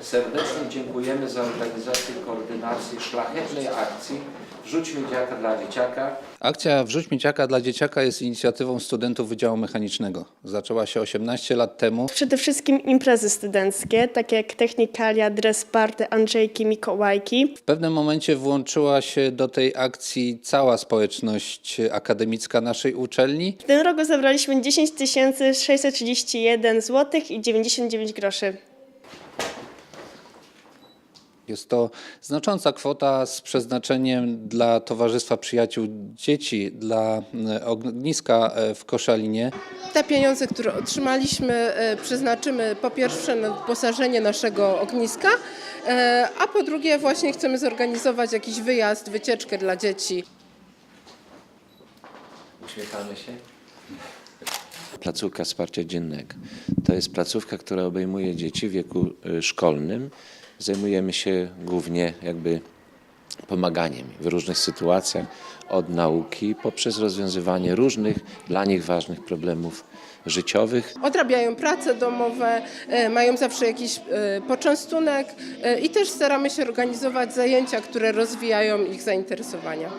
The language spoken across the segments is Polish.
serdecznie dziękujemy za organizację i koordynację szlachetnej akcji Wrzuć Miedziaka dla Dzieciaka. Akcja Wrzuć Mieciaka dla Dzieciaka jest inicjatywą studentów Wydziału Mechanicznego. Zaczęła się 18 lat temu. Przede wszystkim imprezy studenckie, takie jak Technikalia, Dress Party, Andrzejki, Mikołajki. W pewnym momencie włączyła się do tej akcji cała społeczność akademicka naszej uczelni. W tym roku zebraliśmy 10 631 zł i 99 groszy. Jest to znacząca kwota z przeznaczeniem dla Towarzystwa Przyjaciół Dzieci, dla e, ogniska e, w Koszalinie. Te pieniądze, które otrzymaliśmy, e, przeznaczymy po pierwsze na wyposażenie naszego ogniska, a po drugie właśnie chcemy zorganizować jakiś wyjazd, wycieczkę dla dzieci. Uśmiechamy się. Placówka Wsparcia Dziennego. To jest placówka, która obejmuje dzieci w wieku szkolnym. Zajmujemy się głównie jakby pomaganiem w różnych sytuacjach, od nauki poprzez rozwiązywanie różnych dla nich ważnych problemów życiowych. Odrabiają prace domowe, e, mają zawsze jakiś e, poczęstunek e, i też staramy się organizować zajęcia, które rozwijają ich zainteresowania.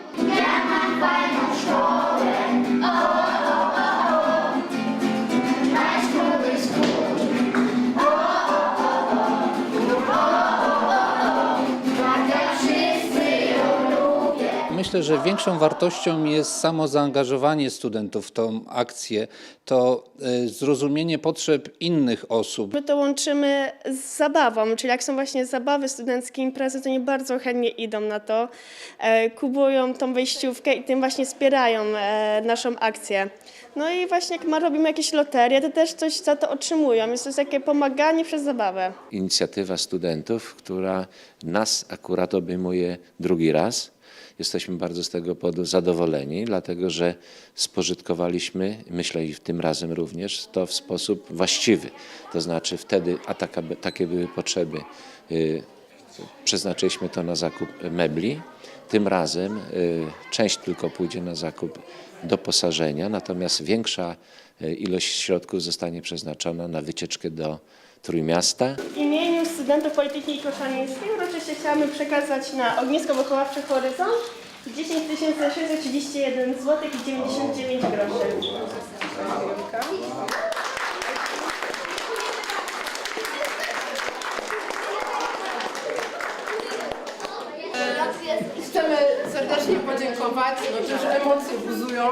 Myślę, że większą wartością jest samo zaangażowanie studentów w tą akcję, to e, zrozumienie potrzeb innych osób. My to łączymy z zabawą, czyli jak są właśnie zabawy studenckie, imprezy, to nie bardzo chętnie idą na to. E, kupują tą wejściówkę i tym właśnie wspierają e, naszą akcję. No i właśnie jak ma, robimy jakieś loterie, to też coś za to otrzymują. Jest to takie pomaganie przez zabawę. Inicjatywa studentów, która nas akurat obejmuje drugi raz. Jesteśmy bardzo z tego powodu zadowoleni, dlatego że spożytkowaliśmy, myślę i tym razem również, to w sposób właściwy. To znaczy wtedy, a taka, takie były potrzeby, y, przeznaczyliśmy to na zakup mebli. Tym razem y, część tylko pójdzie na zakup doposażenia, natomiast większa y, ilość środków zostanie przeznaczona na wycieczkę do Trójmiasta. Studentów Politechniki Koszalińskiej uroczyście chciałamy przekazać na ognisko wychowawcze Horyzont 10 631 zł i 99 groszy. Chcemy serdecznie podziękować, chociaż emocje buzują.